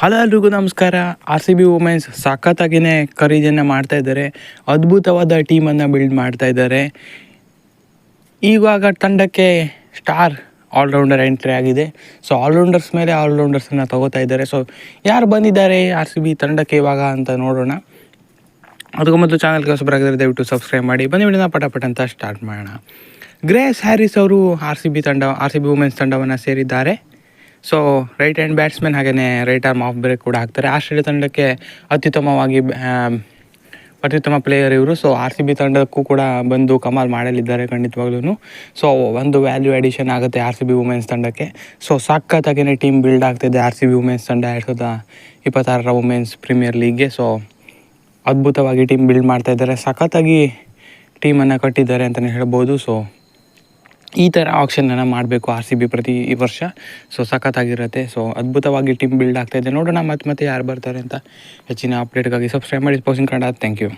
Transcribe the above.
Hello ನಮಸ್ಕಾರ. R C B women's ಸಖತ್ತಾಗಿಯೇ ಖರೀದಿಯನ್ನು ಮಾಡ್ತಾ ಇದ್ದಾರೆ. ಅದ್ಭುತವಾದ ಟೀಮನ್ನು ಬಿಲ್ಡ್ ಮಾಡ್ತಾ ಇದ್ದಾರೆ. ಇವಾಗ ತಂಡಕ್ಕೆ ಸ್ಟಾರ್ ಆಲ್ರೌಂಡರ್ ಎಂಟ್ರಿ ಆಗಿದೆ. ಸೊ, ಆಲ್ರೌಂಡರ್ಸ್ ಮೇಲೆ ಆಲ್ರೌಂಡರ್ಸನ್ನು ತಗೋತಾ ಇದ್ದಾರೆ. ಸೊ, ಯಾರು ಬಂದಿದ್ದಾರೆ ಆರ್ ಸಿ ಬಿ ತಂಡಕ್ಕೆ ಇವಾಗ ಅಂತ ನೋಡೋಣ. ಅದಕ್ಕೂ ಮೊದಲು ಚಾನಲ್ಗೆ ಹೊಸಬರಾಗಿದ್ದರೆ ದಯವಿಟ್ಟು ಸಬ್ಸ್ಕ್ರೈಬ್ ಮಾಡಿ. ಬನ್ನಿ ವಿಡಿಯೋನ ಪಟ ಪಟ ಅಂತ ಸ್ಟಾರ್ಟ್ ಮಾಡೋಣ. ಗ್ರೇಸ್ ಹ್ಯಾರಿಸ್ ಅವರು ಆರ್ ಸಿ ಬಿ ತಂಡ, ಆರ್ ಸಿ ಬಿ ವುಮೆನ್ಸ್ ತಂಡವನ್ನು ಸೇರಿದ್ದಾರೆ. ಸೊ ರೈಟ್ ಹ್ಯಾಂಡ್ ಬ್ಯಾಟ್ಸ್ಮನ್ ಹಾಗೆಯೇ ರೈಟ್ ಆರ್ಮ್ ಆಫ್ ಬ್ರೇಕ್ ಕೂಡ ಹಾಕ್ತಾರೆ. ಆಸ್ಟ್ರೇಲಿಯಾ ತಂಡಕ್ಕೆ ಅತ್ಯುತ್ತಮವಾಗಿ ಅತ್ಯುತ್ತಮ ಪ್ಲೇಯರ್ ಇವರು. ಸೊ ಆರ್ ಸಿ ಬಿ ತಂಡಕ್ಕೂ ಕೂಡ ಬಂದು ಕಮಾಲ್ ಮಾಡಲಿದ್ದಾರೆ ಖಂಡಿತವಾಗ್ಲೂ ಸೊ ಒಂದು ವ್ಯಾಲ್ಯೂ ಅಡಿಷನ್ ಆಗುತ್ತೆ ಆರ್ ಸಿ ಬಿ ವುಮೆನ್ಸ್ ತಂಡಕ್ಕೆ. ಸೊ ಸಖತ್ತಾಗಿಯೇ ಟೀಮ್ ಬಿಲ್ಡ್ ಆಗ್ತಿದೆ ಆರ್ ಸಿ ಬಿ ವುಮೆನ್ಸ್ ತಂಡ ಎರಡು ಸಾವಿರದ ಇಪ್ಪತ್ತಾರರ ವುಮೆನ್ಸ್ ಪ್ರೀಮಿಯರ್ ಲೀಗ್ಗೆ ಸೊ ಅದ್ಭುತವಾಗಿ ಟೀಮ್ ಬಿಲ್ಡ್ ಮಾಡ್ತಾ ಇದ್ದಾರೆ. ಸಖತ್ತಾಗಿ ಟೀಮನ್ನು ಕಟ್ಟಿದ್ದಾರೆ ಅಂತಲೇ ಹೇಳ್ಬೋದು. ಸೊ ಈ ಥರ ಆಪ್ಷನನ್ನು ಮಾಡಬೇಕು ಆರ್ ಸಿ ಬಿ ಪ್ರತಿ ವರ್ಷ. ಸೊ ಸಖತ್ತಾಗಿರುತ್ತೆ. ಸೊ ಅದ್ಭುತವಾಗಿ ಟೀಮ್ ಬಿಲ್ಡ್ ಆಗ್ತಾ ಇದೆ. ನೋಡೋಣ ಮತ್ತೆ ಮತ್ತೆ ಯಾರು ಬರ್ತಾರೆ ಅಂತ ಹೆಚ್ಚಿನ ಅಪ್ಡೇಟ್ಗಾಗಿ ಸಬ್ಸ್ಕ್ರೈಬ್ ಮಾಡಿ ಪೋಸಿಂಗ್ ಕನ್ನಡ ಥ್ಯಾಂಕ್ ಯು